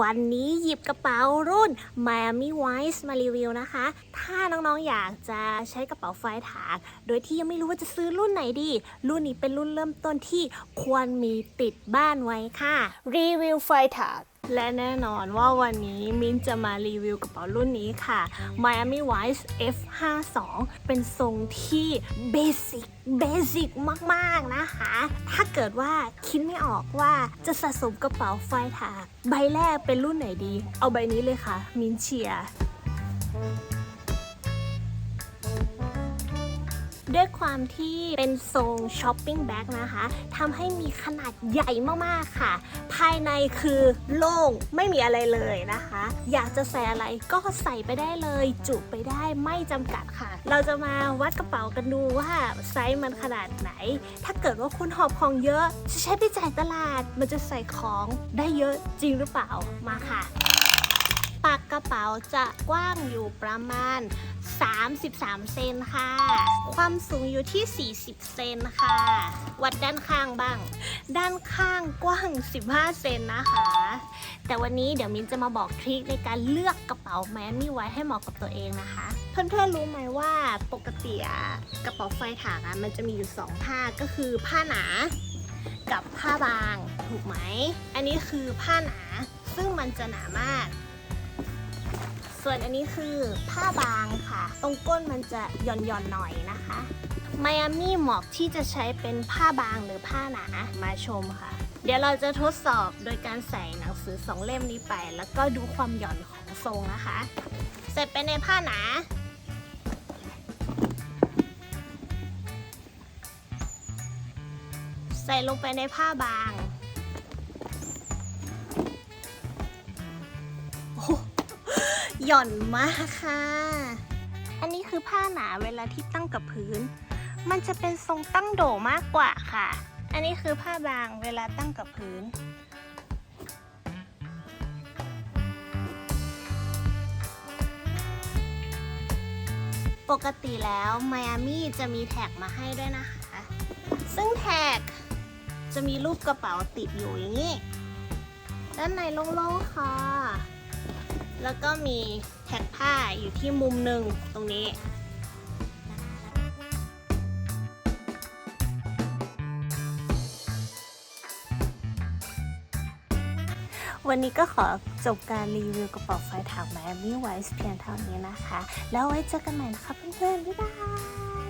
วันนี้หยิบกระเป๋ารุ่น Miami Vice มารีวิวนะคะ ถ้าน้องๆ อยากจะใช้กระเป๋าไฟถาง โดยที่ยังไม่รู้ว่าจะซื้อรุ่นไหนดี รุ่นนี้เป็นรุ่นเริ่มต้นที่ควรมีติดบ้านไว้ค่ะ รีวิวไฟถาง และแน่นอนว่าวันนี้มิ้นจะมารีวิวกระเป๋ารุ่นนี้ค่ะ Miami Vice F52 เป็นทรงที่เบสิกเบสิกมากๆนะคะ ถ้าเกิดว่าคิดไม่ออกว่าจะสะสมกระเป๋าไฟถากใบแรกเป็นรุ่นไหนดี เอาใบนี้เลยค่ะ มิ้นเชียร์ ด้วยความที่เป็นทรงช้อปปิ้งแบ็กนะคะทำให้มีขนาดใหญ่มากๆค่ะ ภายในคือโล่งไม่มีอะไรเลยนะคะ อยากจะใส่อะไรก็ใส่ไปได้เลย จุไปได้ไม่จำกัดค่ะ เราจะมาวัดกระเป๋ากันดูว่าไซส์มันขนาดไหน ถ้าเกิดว่าคุณหอบของเยอะ จะใช้ไปจ่ายตลาดมันจะใส่ของได้เยอะจริงหรือเปล่ามาค่ะ ระเป๋าจะกว้างอยู่ประมาณ 33 เซนค่ะ ความสูงอยู่ที่ 40 เซนค่ะ วัดด้านข้างบ้าง ด้านข้างกว้าง 15 เซนนะคะ แต่วันนี้เดี๋ยวมินจะมาบอกทริคในการเลือกกระเป๋าแมนนี่ไว้ให้เหมาะกับตัวเองนะคะ เพื่อนๆรู้ไหมว่าปกติกระเป๋าไฟถากอะมันจะมีอยู่ 2 ผ้าก็คือผ้าหนากับผ้าบางถูกไหม อันนี้คือผ้าหนาซึ่งมันจะหนามาก ส่วนอันนี้คือผ้าบางค่ะ ตรงก้นมันจะหย่อนๆหน่อยนะคะไมอามี่เหมาะที่จะใช้เป็นผ้าบางหรือผ้าหนามาชมค่ะ เดี๋ยวเราจะทดสอบโดยการใส่หนังสือสองเล่มนี้ไป แล้วก็ดูความหย่อนของทรงนะคะ เสร็จไปในผ้าหนาใส่ลงไปในผ้าบาง หย่อนมากค่ะ อันนี้คือผ้าหนาเวลาที่ตั้งกับพื้น มันจะเป็นทรงตั้งโด่มากกว่าค่ะ อันนี้คือผ้าบางเวลาตั้งกับพื้นปกติแล้วไมอามี่จะมีแท็กมาให้ด้วยนะคะ ซึ่งแท็กจะมีรูปกระเป๋าติดอยู่อย่างนี้ ด้านในโล่งๆค่ะ แล้วก็มีแท็กผ้าอยู่ที่มุมหนึ่งตรงนี้วันนี้ก็ขอจบการรีวิวกระเป๋าไฟถากแมมี่ไวส์เพียงเท่านี้นะคะ แล้วไว้เจอกันใหม่นะคะเพื่อนๆ บ๊ายบาย